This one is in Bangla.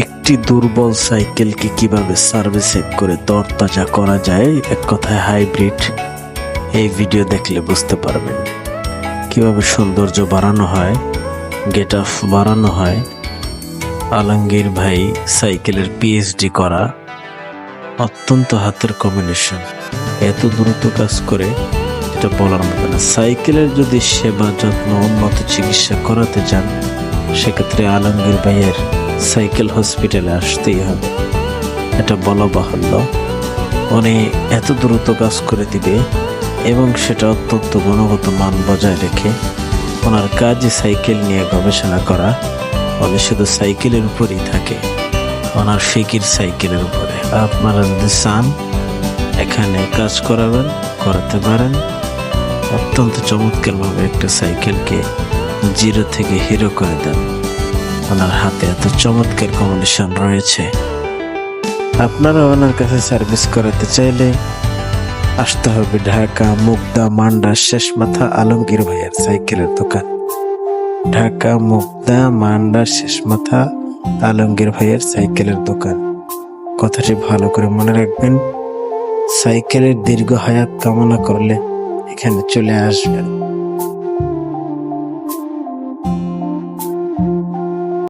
একটি দুর্বল সাইকেলকে কীভাবে সার্ভিসিং করে তরতাজা করা যায়? এক কথায় হাইব্রিড। এই ভিডিও দেখলে বুঝতে পারবেন কীভাবে সৌন্দর্য বাড়ানো হয় গেট আপ বাড়ানো হয়। আলমগীর ভাই সাইকেলের পিএইচডি করা অত্যন্ত হাতের কম্বিনেশন এত দ্রুত কাজ করে, এটা বলার মতো না। সাইকেলের যদি সেবা, যত্ন, উন্নত চিকিৎসা করাতে চান, সেক্ষেত্রে আলমগীর ভাইয়ের সাইকেল হসপিটালে আসতেই হবে এটা বলা বাহুল্য উনি এত দ্রুত কাজ করে দিবে এবং সেটা অত্যন্ত গুণগত মান বজায় রেখে ওনার কাজই সাইকেল নিয়ে গবেষণা করা। উনি শুধু সাইকেলের উপরেই থাকে। ওনার ফিকির সাইকেলের উপরে। আপনারা যদি চান এখানে কাজ করাবেন, করাতে পারেন। অত্যন্ত চমৎকারভাবে একটা সাইকেলকে জিরো থেকে হিরো করে দেন। ওনার হাতে এত চমৎকার কম্বিনেশন রয়েছে। আপনারা ওনার কাছে সার্ভিস করাতে চাইলে আসতে হবে ঢাকা মুগদা মান্ডা শেষ মাথা আলমগীর ভাইয়ের সাইকেলের দোকান। ঢাকা মুগদা মান্ডা শেষ মাথা আলমগীর ভাইয়ের সাইকেলের দোকান। কথাটি ভালো করে মনে রাখবেন, সাইকেলের দীর্ঘ হায়াত কামনা করলে এখানে চলে আসবেন।